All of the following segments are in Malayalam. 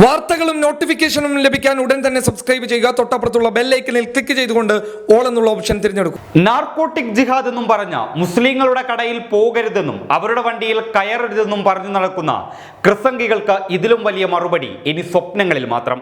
വാർത്തകളും നോട്ടിഫിക്കേഷനും ലഭിക്കാൻ ഉടൻ തന്നെ സബ്സ്ക്രൈബ് ചെയ്യുക. തൊട്ടപ്പുറത്തുള്ള ബെല്ലൈക്കനിൽ ക്ലിക്ക് ചെയ്തുകൊണ്ട് ഓൾ എന്നുള്ള ഓപ്ഷൻ തിരഞ്ഞെടുക്കും. നാർക്കോട്ടിക് ജിഹാദ് എന്നും പറഞ്ഞ മുസ്ലിങ്ങളുടെ കടയിൽ പോകരുതെന്നും അവരുടെ വണ്ടിയിൽ കയറരുതെന്നും പറഞ്ഞു നടക്കുന്ന ക്രിസംഗികൾക്ക് ഇതിലും വലിയ മറുപടി ഇനി സ്വപ്നങ്ങളിൽ മാത്രം.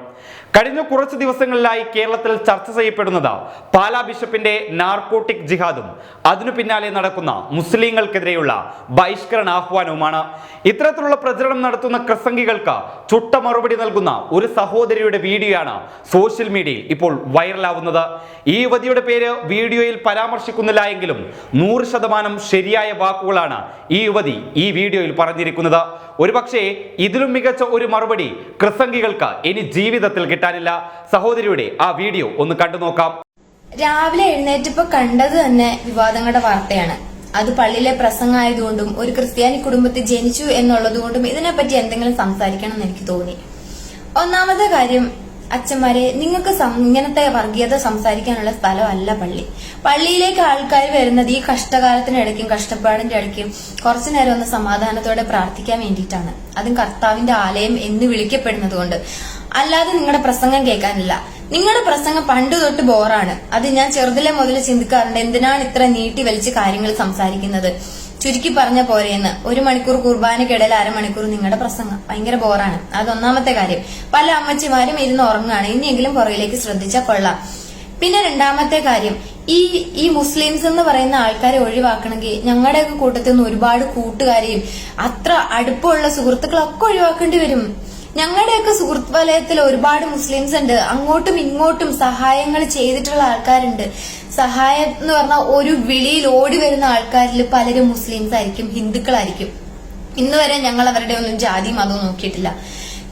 കഴിഞ്ഞ കുറച്ച് ദിവസങ്ങളിലായി കേരളത്തിൽ ചർച്ച ചെയ്യപ്പെടുന്നത് പാലാ ബിഷപ്പിന്റെ നാർക്കോട്ടിക് ജിഹാദും അതിനു പിന്നാലെ നടക്കുന്ന മുസ്ലിങ്ങൾക്കെതിരെയുള്ള ബഹിഷ്കരണ ആഹ്വാനവുമാണ്. ഇത്തരത്തിലുള്ള പ്രചരണം നടത്തുന്ന ക്രിസംഗികൾക്ക് ചുട്ട മറുപടി നൽകുന്ന ഒരു സഹോദരിയുടെ വീഡിയോയാണ് സോഷ്യൽ മീഡിയയിൽ ഇപ്പോൾ വൈറലാവുന്നത്. ഈ യുവതിയുടെ പേര് വീഡിയോയിൽ പരാമർശിക്കുന്നില്ല എങ്കിലും നൂറ് ശതമാനം ശരിയായ വാക്കുകളാണ് ഈ യുവതി ഈ വീഡിയോയിൽ പറഞ്ഞിരിക്കുന്നത്. ഒരുപക്ഷെ ഇതിലും മികച്ച ഒരു മറുപടി ക്രിസംഗികൾക്ക് ഇനി ജീവിതത്തിൽ കിട്ടാനില്ല. സഹോദരിയുടെ ആ വീഡിയോ ഒന്ന് കണ്ടു നോക്കാം രാവിലെ എഴുന്നേറ്റപ്പോ കണ്ടത് തന്നെ വിവാദങ്ങളുടെ വാർത്തയാണ്. അത് പള്ളിയിലെ പ്രസംഗമായതുകൊണ്ടും ഒരു ക്രിസ്ത്യാനി കുടുംബത്തിൽ ജനിച്ചു എന്നുള്ളതുകൊണ്ടും ഇതിനെപ്പറ്റി എന്തെങ്കിലും സംസാരിക്കണം എന്ന് എനിക്ക് തോന്നി. ഒന്നാമത്തെ കാര്യം അച്ഛന്മാരെ നിങ്ങൾക്ക് ഇങ്ങനത്തെ വർഗീയത സംസാരിക്കാനുള്ള സ്ഥലമല്ല പള്ളി. പള്ളിയിലേക്ക് ആൾക്കാർ വരുന്നത് ഈ കഷ്ടകാലത്തിനിടയ്ക്കും കഷ്ടപ്പാടിന്റെ ഇടയ്ക്കും കുറച്ചു നേരം ഒന്ന് സമാധാനത്തോടെ പ്രാർത്ഥിക്കാൻ വേണ്ടിയിട്ടാണ്. അതും കർത്താവിന്റെ ആലയം എന്ന് വിളിക്കപ്പെടുന്നത് കൊണ്ട് അല്ലാതെ നിങ്ങളുടെ പ്രസംഗം കേൾക്കാനില്ല. നിങ്ങളുടെ പ്രസംഗം പണ്ട് തൊട്ട് ബോറാണ്. അത് ഞാൻ ചെറുതിലെ മുതൽ ചിന്തിക്കാറുണ്ട്. എന്തിനാണ് ഇത്ര നീട്ടി വലിച്ച് കാര്യങ്ങൾ സംസാരിക്കുന്നത്? ചുരുക്കി പറഞ്ഞ പോരെയെന്ന് ഒരു മണിക്കൂർ കുർബാനക്കിടയിൽ അരമണിക്കൂർ നിങ്ങളുടെ പ്രസംഗം. ഭയങ്കര ബോറാണ്. അത് ഒന്നാമത്തെ കാര്യം. പല അമ്മച്ചിമാരും ഇരുന്ന് ഉറങ്ങുകയാണ്. ഇനിയെങ്കിലും പുറകിലേക്ക് ശ്രദ്ധിച്ചാൽ കൊള്ളാം. പിന്നെ രണ്ടാമത്തെ കാര്യം. ഈ ഈ മുസ്ലിംസ് എന്ന് പറയുന്ന ആൾക്കാരെ ഒഴിവാക്കണമെങ്കിൽ ഞങ്ങളുടെയൊക്കെ കൂട്ടത്തിൽ നിന്ന് ഒരുപാട് കൂട്ടുകാരെയും അത്ര അടുപ്പമുള്ള സുഹൃത്തുക്കളൊക്കെ ഒഴിവാക്കേണ്ടി വരും. ഞങ്ങളുടെയൊക്കെ സുഹൃത്ത് വലയത്തിൽ ഒരുപാട് മുസ്ലിംസ് ഉണ്ട്. അങ്ങോട്ടും ഇങ്ങോട്ടും സഹായങ്ങൾ ചെയ്തിട്ടുള്ള ആൾക്കാരുണ്ട്. സഹായം എന്ന് പറഞ്ഞാൽ ഒരു വിളിയിൽ ഓടി വരുന്ന ആൾക്കാരിൽ പലരും മുസ്ലിംസ് ആയിരിക്കും ഹിന്ദുക്കളായിരിക്കും. ഇന്ന് വരെ ഞങ്ങൾ അവരുടെ ഒന്നും ജാതി മതവും നോക്കിയിട്ടില്ല.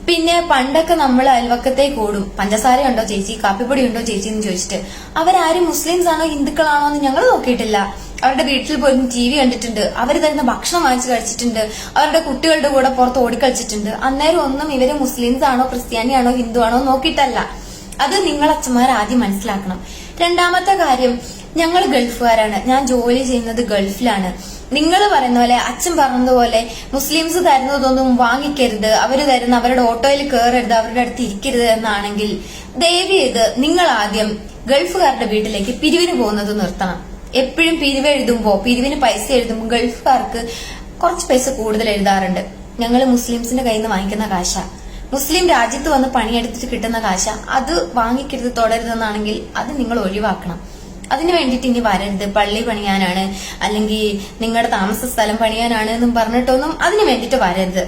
പിന്നെ പണ്ടൊക്കെ നമ്മൾ അയൽവക്കത്തെ കൂടും. പഞ്ചസാര ഉണ്ടോ ചേച്ചി? കാപ്പിപ്പൊടി ഉണ്ടോ ചേച്ചി എന്ന് ചോദിച്ചിട്ട്. അവരാരും മുസ്ലിംസ് ആണോ ഹിന്ദുക്കളാണോ എന്ന് ഞങ്ങൾ നോക്കിയിട്ടില്ല. അവരുടെ വീട്ടിൽ പോയി ടി വി കണ്ടിട്ടുണ്ട്. അവർ തരുന്ന ഭക്ഷണം വാങ്ങിച്ചു കഴിച്ചിട്ടുണ്ട്. അവരുടെ കുട്ടികളുടെ കൂടെ പുറത്ത് ഓടിക്കളിച്ചിട്ടുണ്ട് അന്നേരം ഒന്നും ഇവർ മുസ്ലിംസ് ആണോ ക്രിസ്ത്യാനി ആണോ ഹിന്ദു ആണോ നോക്കിയിട്ടല്ല. അത് നിങ്ങൾ അച്ഛന്മാർ ആദ്യം മനസ്സിലാക്കണം. രണ്ടാമത്തെ കാര്യം ഞങ്ങൾ ഗൾഫുകാരാണ്. ഞാൻ ജോലി ചെയ്യുന്നത് ഗൾഫിലാണ്. നിങ്ങൾ പറയുന്ന പോലെ അച്ഛൻ പറഞ്ഞതുപോലെ മുസ്ലിംസ് തരുന്നതൊന്നും വാങ്ങിക്കരുത് അവർ തരുന്ന അവരുടെ ഓട്ടോയിൽ കയറരുത് അവരുടെ അടുത്ത് ഇരിക്കരുത് എന്നാണെങ്കിൽ ദയവ് ചെയ്ത് നിങ്ങൾ ആദ്യം ഗൾഫുകാരുടെ വീട്ടിലേക്ക് പിരിവിന് പോകുന്നത് നിർത്തണം. എപ്പോഴും പിരിവ് എഴുതുമ്പോ പിരിവിന് പൈസ എഴുതുമ്പോൾ ഗൾഫുകാർക്ക് കുറച്ച് പൈസ കൂടുതൽ എഴുതാറുണ്ട്. ഞങ്ങൾ മുസ്ലിംസിന്റെ കയ്യിൽ നിന്ന് വാങ്ങിക്കുന്ന കാശ. മുസ്ലിം രാജ്യത്ത് വന്ന് പണിയെടുത്തിട്ട് കിട്ടുന്ന കാശ. അത് വാങ്ങിക്കരുത് തുടരുതെന്നാണെങ്കിൽ അത് നിങ്ങൾ ഒഴിവാക്കണം. അതിനു വേണ്ടിയിട്ട് ഇനി വരരുത്. പള്ളി പണിയാനാണ് അല്ലെങ്കിൽ നിങ്ങളുടെ താമസ സ്ഥലം പണിയാനാണ് എന്നും പറഞ്ഞിട്ടൊന്നും അതിനു വേണ്ടിയിട്ട് വരരുത്.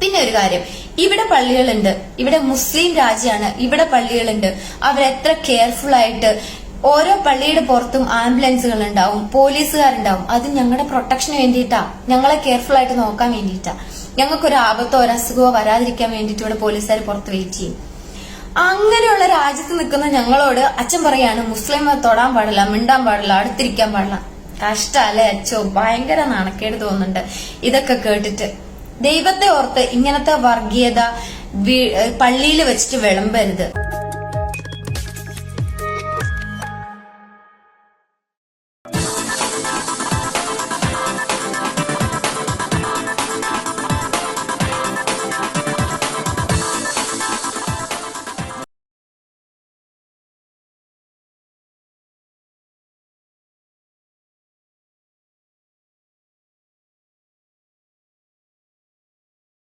പിന്നെ ഒരു കാര്യം ഇവിടെ പള്ളികളുണ്ട്. ഇവിടെ മുസ്ലിം രാജ്യമാണ് ഇവിടെ പള്ളികളുണ്ട്. അവരെത്ര കെയർഫുൾ ആയിട്ട് ഓരോ പള്ളിയുടെ പുറത്തും ആംബുലൻസുകൾ ഉണ്ടാവും പോലീസുകാരുണ്ടാവും. അത് ഞങ്ങളുടെ പ്രൊട്ടക്ഷന് വേണ്ടിയിട്ടാ. ഞങ്ങളെ കെയർഫുൾ ആയിട്ട് നോക്കാൻ വേണ്ടിയിട്ടാ. ഞങ്ങൾക്കൊരു ആപത്തോ ഒരു അസുഖമോ വരാതിരിക്കാൻ വേണ്ടിയിട്ട് ഇവിടെ പോലീസുകാർ പുറത്ത് വെയിറ്റ് ചെയ്യും. അങ്ങനെയുള്ള രാജ്യത്ത് നിൽക്കുന്ന ഞങ്ങളോട് അച്ഛൻ പറയാണ് മുസ്ലിം തൊടാൻ പാടില്ല മിണ്ടാൻ പാടില്ല അടുത്തിരിക്കാൻ പാടില്ല. കഷ്ടല്ലേ അച്ഛോ ഭയങ്കര നാണക്കേട് തോന്നുന്നുണ്ട്. ഇതൊക്കെ കേട്ടിട്ട്. ദൈവത്തെ ഓർത്ത് ഇങ്ങനത്തെ വർഗീയത പള്ളിയിൽ വെച്ചിട്ട് വിളമ്പരുത്.